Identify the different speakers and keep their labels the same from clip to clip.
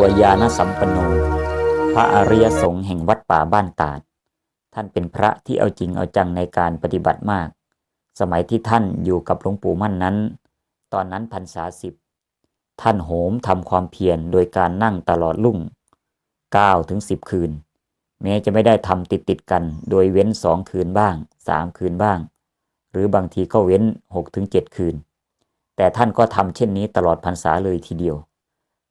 Speaker 1: วงตามหาบัวยานสัมปันโน พระอริยสงฆ์แห่งวัดป่าบ้านตาด ท่านเป็นพระที่เอาจริงเอาจังในการปฏิบัติมาก สมัยที่ท่านอยู่กับหลวงปู่มั่นนั้น ตอนนั้นพรรษาสิบ ท่านโหมทำความเพียรโดยการนั่งตลอดลุ่ง9ถึง10 คืน แม้จะไม่ได้ทำติดติดกัน โดยเว้นสองคืนบ้างสามคืนบ้าง หรือบางทีก็เว้น6ถึง7คืน แต่ท่านก็ทำเช่นนี้ตลอดพรรษาเลยทีเดียว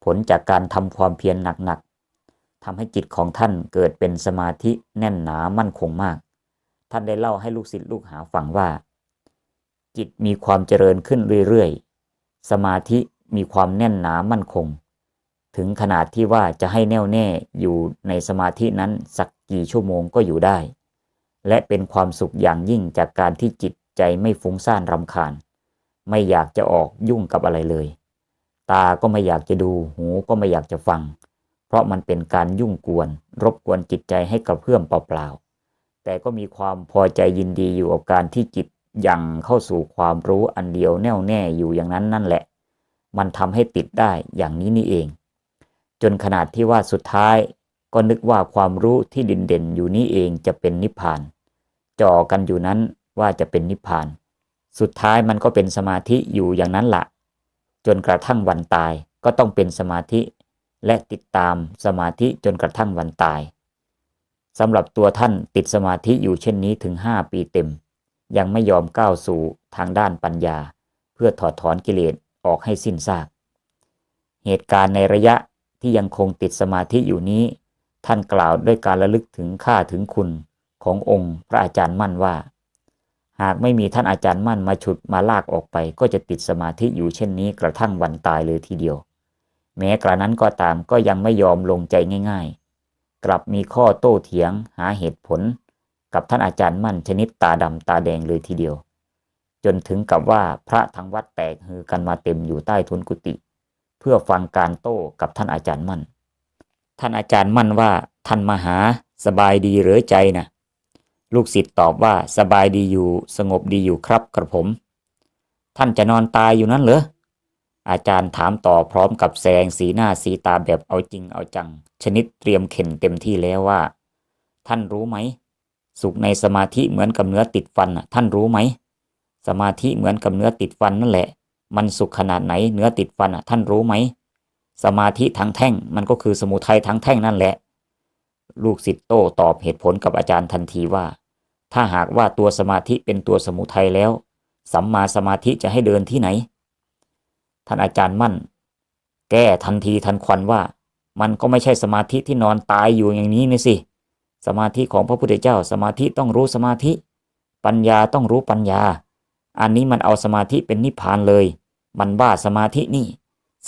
Speaker 1: ผลจากการทำความเพียรหนักๆทำให้จิตของท่านเกิดเป็นสมาธิแน่นหนามั่นคงมาก ท่านได้เล่าให้ลูกศิษย์ลูกหาฟังว่า จิตมีความเจริญขึ้นเรื่อยๆ สมาธิมีความแน่นหนามั่นคง ถึงขนาดที่ว่าจะให้แน่วแน่อยู่ในสมาธินั้นสักกี่ชั่วโมงก็อยู่ได้ และเป็นความสุขอย่างยิ่งจากการที่จิตใจไม่ฟุ้งซ่านรำคาญ ไม่อยากจะออกยุ่งกับอะไรเลย ตาก็ไม่อยากจะดู หูก็ไม่อยากจะฟัง เพราะมันเป็นการยุ่งกวน รบกวนจิตใจให้กระเพื่อมเปล่าๆ แต่ก็มีความพอใจยินดีอยู่กับการที่จิตยังเข้าสู่ความรู้อันเดียวแน่วแน่อยู่อย่างนั้นนั่นแหละ มันทำให้ติดได้อย่างนี้นี่เอง จนขนาดที่ว่าสุดท้ายก็นึกว่าความรู้ที่เด่นๆอยู่นี้เองจะเป็นนิพพาน จ่อกันอยู่นั้นว่าจะเป็นนิพพาน สุดท้ายมันก็เป็นสมาธิอยู่อย่างนั้นละ จนกระทั่งวันตายก็ต้องเป็นสมาธิและติดตามสมาธิจนกระทั่งวันตายสำหรับตัวท่านติดสมาธิอยู่เช่นนี้ถึง 5 ปีเต็ม ยังไม่ยอมก้าวสู่ทางด้านปัญญา เพื่อถอดถอนกิเลสออกให้สิ้นซาก เหตุการณ์ในระยะที่ยังคงติดสมาธิอยู่นี้ ท่านกล่าวด้วยการระลึกถึงค่าถึงคุณขององค์พระอาจารย์มั่นว่า หากไม่มีท่านอาจารย์มั่นมาฉุดมาลากออกไป ก็จะติดสมาธิอยู่เช่นนี้กระทั่งวันตายเลยทีเดียว แม้กระนั้นก็ตามก็ยังไม่ยอมลงใจง่ายๆ กลับมีข้อโต้เถียงหาเหตุผล กับท่านอาจารย์มั่นชนิดตาดำตาแดงเลยทีเดียว จนถึงกับว่าพระทั้งวัดแตกฮือกันมาเต็มอยู่ใต้ทุนกุฏิเพื่อฟังการโต้กับท่านอาจารย์มั่น ท่านอาจารย์มั่นว่าท่านมหาสบายดีหรือใจนะ ลูกศิษย์ตอบว่าสบายดีอยู่สงบดีอยู่ครับกระผม ท่านจะนอนตายอยู่นั้นเหรอ อาจารย์ถามต่อพร้อมกับแสดงสีหน้าสีตาแบบเอาจริงเอาจัง ชนิดเตรียมเข็นเต็มที่แล้วว่า ท่านรู้ไหม สุขในสมาธิเหมือนกับเนื้อติดฟันท่านรู้ไหม สมาธิเหมือนกับเนื้อติดฟันนั่นแหละ มันสุขขนาดไหนเนื้อติดฟันท่านรู้ไหม สมาธิทั้งแท่งมันก็คือสมุทัยทั้งแท่งนั่นแหละ ลูกศิษย์โต้ตอบเหตุผลกับอาจารย์ทันทีว่า ถ้าหากว่าตัวสมาธิเป็นตัวสมุทัยแล้ว สัมมาสมาธิจะให้เดินที่ไหน ท่านอาจารย์มั่น แก้ทันทีทันควันว่า มันก็ไม่ใช่สมาธิที่นอนตายอยู่อย่างนี้นี่สิ สมาธิของพระพุทธเจ้า สมาธิต้องรู้สมาธิ ปัญญาต้องรู้ปัญญา อันนี้มันเอาสมาธิเป็นนิพพานเลย มันบ้าสมาธินี่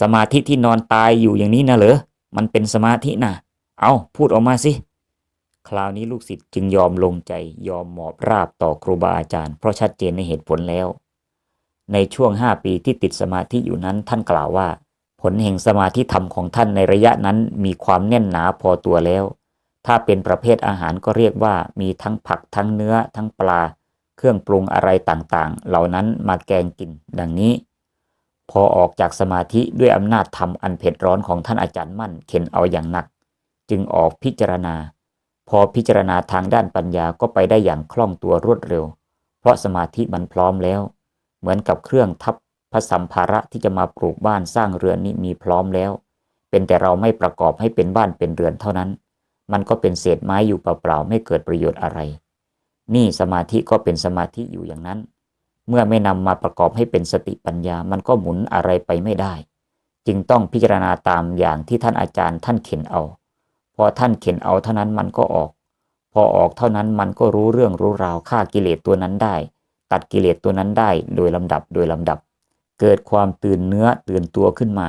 Speaker 1: สมาธิที่นอนตายอยู่อย่างนี้นะเหรอ มันเป็นสมาธินะ เอาพูดออกมาสิ คราวนี้ลูกศิษย์จึงยอมลงใจยอมหมอบราบต่อครูบาอาจารย์ เพราะชัดเจนในเหตุผลแล้ว ในช่วงห้าปีที่ติดสมาธิอยู่นั้นท่านกล่าวว่า ผลแห่งสมาธิธรรมของท่านในระยะนั้นมีความแน่นหนาพอตัวแล้ว ถ้าเป็นประเภทอาหารก็เรียกว่ามีทั้งผักทั้งเนื้อ ทั้งปลา เครื่องปรุงอะไรต่างๆ เหล่านั้นมาแกงกิน ดังนี้พอออกจากสมาธิด้วยอำนาจธรรมอันเผ็ดร้อนของท่านอาจารย์มั่นเข็นเอาอย่างหนัก จึงออกพิจารณา พอพิจารณาทางด้านปัญญาก็ไปได้อย่างคล่องตัวรวดเร็ว เพราะสมาธิมันพร้อมแล้ว เหมือนกับเครื่องทับพระสัมภาระที่จะมาปลูกบ้านสร้างเรือนนี้มีพร้อมแล้ว เป็นแต่เราไม่ประกอบให้เป็นบ้านเป็นเรือนเท่านั้น มันก็เป็นเศษไม้อยู่เปล่าๆไม่เกิดประโยชน์อะไร นี่สมาธิก็เป็นสมาธิอยู่อย่างนั้น เมื่อไม่นำมาประกอบให้เป็นสติปัญญา มันก็หมุนอะไรไปไม่ได้ จึงต้องพิจารณาตามอย่างที่ท่านอาจารย์ท่านเข็นเอา พอท่านเข็นเอาเท่านั้นมันก็ออก พอออกเท่านั้นมันก็รู้เรื่องรู้ราวฆ่ากิเลสตัวนั้นได้ ตัดกิเลสตัวนั้นได้โดยลำดับโดยลำดับ เกิดความตื่นเนื้อตื่นตัวขึ้นมา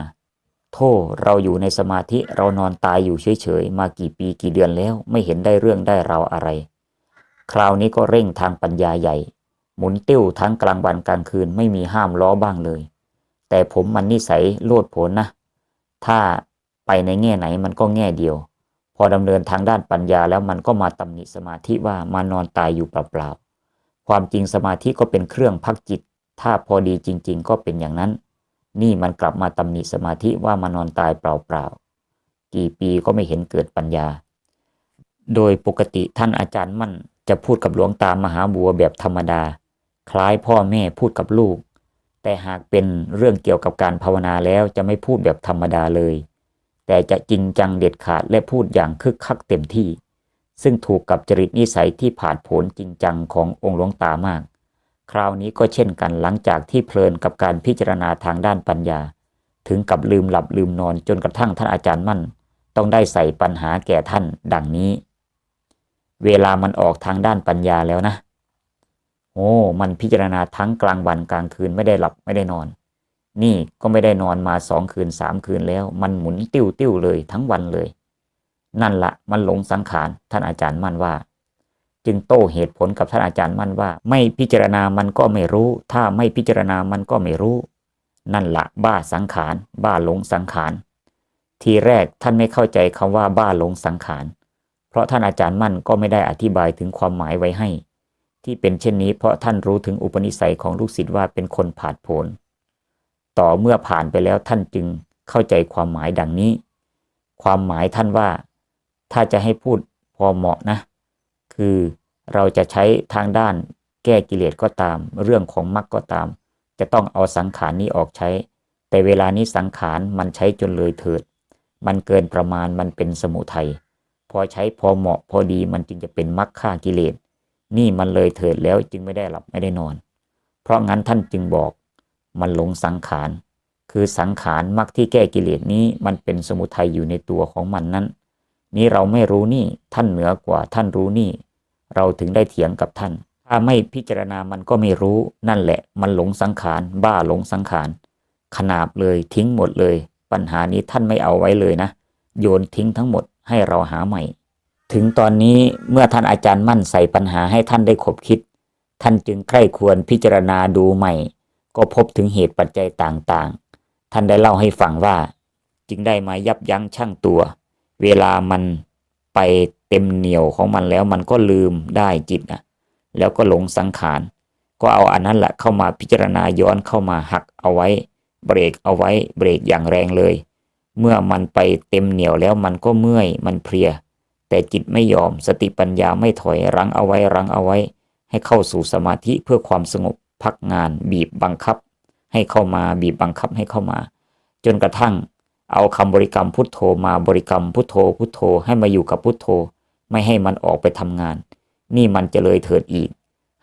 Speaker 1: โทษเราอยู่ในสมาธิเรานอนตายอยู่เฉยๆมากี่ปีกี่เดือนแล้วไม่เห็นได้เรื่องได้ราวอะไร คราวนี้ก็เร่งทางปัญญาใหญ่ หมุนติ้วทั้งกลางวันกลางคืนไม่มีห้ามล้อบ้างเลย แต่ผมมันนิสัยโลดโผนนะ ถ้าไปในแง่ไหนมันก็แง่เดียว พอดำเนินทางด้านปัญญาแล้วมันก็มาตำหนิสมาธิว่ามานอนตายอยู่เปล่าๆ ความจริงสมาธิก็เป็นเครื่องพักจิต ถ้าพอดีจริง ๆ ก็เป็นอย่างนั้น นี่มันกลับมาตำหนิสมาธิว่ามานอนตายเปล่าๆ กี่ปีก็ไม่เห็นเกิดปัญญา โดยปกติท่านอาจารย์มั่นจะพูดกับหลวงตามหาบัวแบบธรรมดา คล้ายพ่อแม่พูดกับลูก แต่หากเป็นเรื่องเกี่ยวกับการภาวนาแล้วจะไม่พูดแบบธรรมดาเลย แต่จะจริงจังเด็ดขาดและพูดอย่างคึกคักเต็มที่ ซึ่งถูกกับจริตนิสัยที่ผ่าดโผนจริงจังขององค์หลวงตามาก คราวนี้ก็เช่นกันหลังจากที่เพลินกับการพิจารณาทางด้านปัญญา ถึงกับลืมหลับลืมนอนจนกระทั่งท่านอาจารย์มั่น ต้องได้ใส่ปัญหาแก่ท่านดังนี้ เวลามันออกทางด้านปัญญาแล้วนะ โอ้ มันพิจารณาทั้งกลางวันกลางคืนไม่ได้หลับไม่ได้นอน นี่ก็ไม่ได้นอนมาสองคืนสามคืนแล้ว มันหมุนติ้วติ้วเลยทั้งวันเลย นั่นละมันหลงสังขารท่านอาจารย์มั่นว่า จึงโต้เหตุผลกับท่านอาจารย์มั่นว่า ไม่พิจารณามันก็ไม่รู้ ถ้าไม่พิจารณามันก็ไม่รู้ นั่นละบ้าสังขาร บ้าหลงสังขาร ทีแรกท่านไม่เข้าใจคำว่าบ้าหลงสังขาร เพราะท่านอาจารย์มั่นก็ไม่ได้อธิบายถึงความหมายไว้ให้ ที่เป็นเช่นนี้เพราะท่านรู้ถึงอุปนิสัยของลูกศิษย์ว่าเป็นคนผาดโผน ต่อเมื่อผ่านไปแล้วท่านจึงเข้าใจความหมายดังนี้ ความหมายท่านว่า ถ้าจะให้พูดพอเหมาะนะ คือเราจะใช้ทางด้านแก้กิเลสก็ตาม เรื่องของมรรคก็ตาม จะต้องเอาสังขารนี้ออกใช้ แต่เวลานี้สังขารมันใช้จนเลยเถิด มันเกินประมาณมันเป็นสมุทัยพอใช้พอเหมาะพอดีมันจึงจะเป็นมรรคฆ่ากิเลสนี่มันเลยเถิดแล้วจึงไม่ได้หลับไม่ได้นอน เพราะงั้นท่านจึงบอก มันหลงสังขาร คือสังขารมรรคที่แก้กิเลสนี้มันเป็นสมุทัยอยู่ในตัวของมันนั้น นี้เราไม่รู้นี่ท่านเหนือกว่าท่านรู้นี่ เราถึงได้เถียงกับท่าน ถ้าไม่พิจารณามันก็ไม่รู้นั่นแหละ มันหลงสังขาร บ้าหลงสังขาร ขนาบเลยทิ้งหมดเลย ปัญหานี้ท่านไม่เอาไว้เลยนะ โยนทิ้งทั้งหมดให้เราหาใหม่ ถึงตอนนี้เมื่อท่านอาจารย์มั่นใส่ปัญหาให้ท่านได้ขบคิด ท่านจึงใคร่ควรพิจารณาดูใหม่ ก็พบถึงเหตุปัจจัยต่างๆ ท่านได้เล่าให้ฟังว่า จึงได้มายับยั้งชั่งตัว เวลามันไปเต็มเหนียวของมันแล้วมันก็ลืมได้จิตนะแล้วก็หลงสังขาร ก็เอาอันนั้นแหละเข้ามาพิจารณาย้อนเข้ามาหักเอาไว้ เบรกเอาไว้เบรกอย่างแรงเลย เมื่อมันไปเต็มเหนียวแล้วมันก็เมื่อยมันเพลีย แต่จิตไม่ยอมสติปัญญาไม่ถอยรั้งเอาไว้รั้งเอาไว้ ให้เข้าสู่สมาธิเพื่อความสงบ พักงานบีบบังคับ ให้เข้ามาบีบบังคับให้เข้ามา จนกระทั่ง เอาคำบริกรรมพุทโธมาบริกรรมพุทโธพุทโธให้มาอยู่กับพุทโธ ไม่ให้มันออกไปทำงาน นี่มันจะเลยเถิดอีก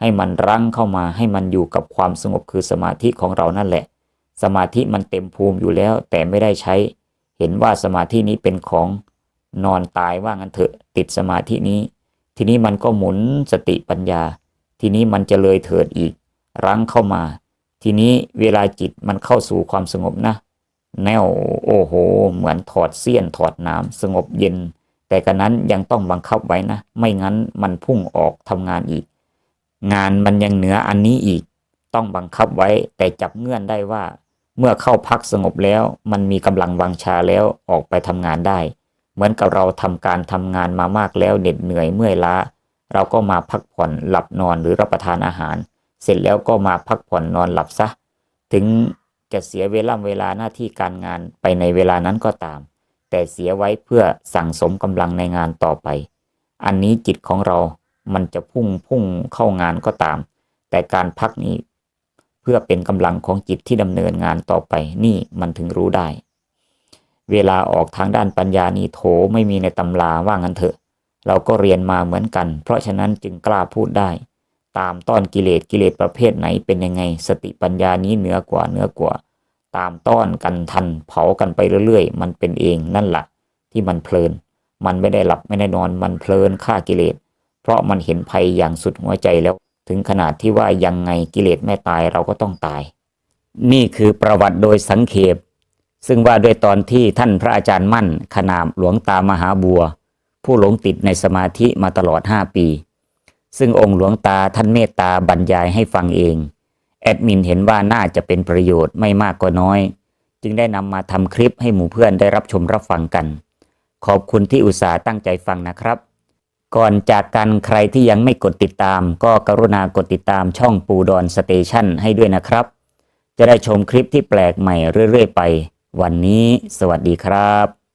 Speaker 1: ให้มันรั้งเข้ามาให้มันอยู่กับความสงบคือสมาธิของเรานั่นแหละ สมาธิมันเต็มภูมิอยู่แล้วแต่ไม่ได้ใช้ เห็นว่าสมาธินี้เป็นของนอนตายว่างั้นเถอะติดสมาธินี้ ทีนี้มันก็หมุนสติปัญญา ทีนี้มันจะเลยเถิดอีก รั้งเข้ามา ทีนี้เวลาจิตมันเข้าสู่ความสงบนะ แนวโอ้โห เหมือนถอดเสี้ยนถอดน้ำสงบเย็น แต่กันนั้นยังต้องบังคับไว้นะ ไม่งั้นมันพุ่งออกทำงานอีก งานมันยังเหนืออันนี้อีก ต้องบังคับไว้แต่จับเงื่อนได้ว่า เมื่อเข้าพักสงบแล้ว มันมีกำลังวังชาแล้วออกไปทำงานได้ เหมือนกับเราทำการทำงานมามากแล้วเหน็ดเหนื่อยเมื่อยล้าเราก็มาพักผ่อนหลับนอนหรือรับประทานอาหาร เสร็จแล้วก็มาพักผ่อนนอนหลับซะ ถึงจะเสียเวลาเวลาหน้าที่การงานไปในเวลานั้นก็ตาม แต่เสียไว้เพื่อสั่งสมกำลังในงานต่อไป อันนี้จิตของเรามันจะพุ่งพุ่งเข้างานก็ตาม แต่การพักนี้ เพื่อเป็นกำลังของจิตที่ดำเนินงานต่อไปนี่มันถึงรู้ได้ เวลาออกทางด้านปัญญานี้โถไม่มีในตำราว่างั้นเถอะ เราก็เรียนมาเหมือนกัน เพราะฉะนั้นจึงกล้าพูดได้ ตามต้อนกิเลสกิเลสประเภทไหนเป็นยังไง สติปัญญานี้เหนือกว่าเหนือกว่า ตามต้อนกันทัน เผากันไปเรื่อยๆ มันเป็นเองนั่นแหละที่มันเพลิน มันไม่ได้หลับไม่ได้นอนมันเพลินฆ่ากิเลส เพราะมันเห็นภัยอย่างสุดหัวใจแล้ว ถึงขนาดที่ว่ายังไงกิเลสไม่ตายเราก็ต้องตาย นี่คือประวัติโดยสังเขปซึ่งว่าด้วยตอนที่ท่านพระอาจารย์มั่น ขนามหลวงตามหาบัว ผู้หลงติดในสมาธิมาตลอด 5 ปี ซึ่งองค์หลวงตาท่านเมตตาบรรยายให้ฟังเอง แอดมินเห็นว่าน่าจะเป็นประโยชน์ไม่มากก็น้อย จึงได้นำมาทำคลิปให้หมู่เพื่อนได้รับชมรับฟังกัน ขอบคุณที่อุตส่าห์ตั้งใจฟังนะครับ ก่อนจากกันใครที่ยังไม่กดติดตาม ก็กรุณากดติดตามช่องปูดอนสเตชันให้ด้วยนะครับ จะได้ชมคลิปที่แปลกใหม่เรื่อยๆไป วันนี้ สวัสดีครับ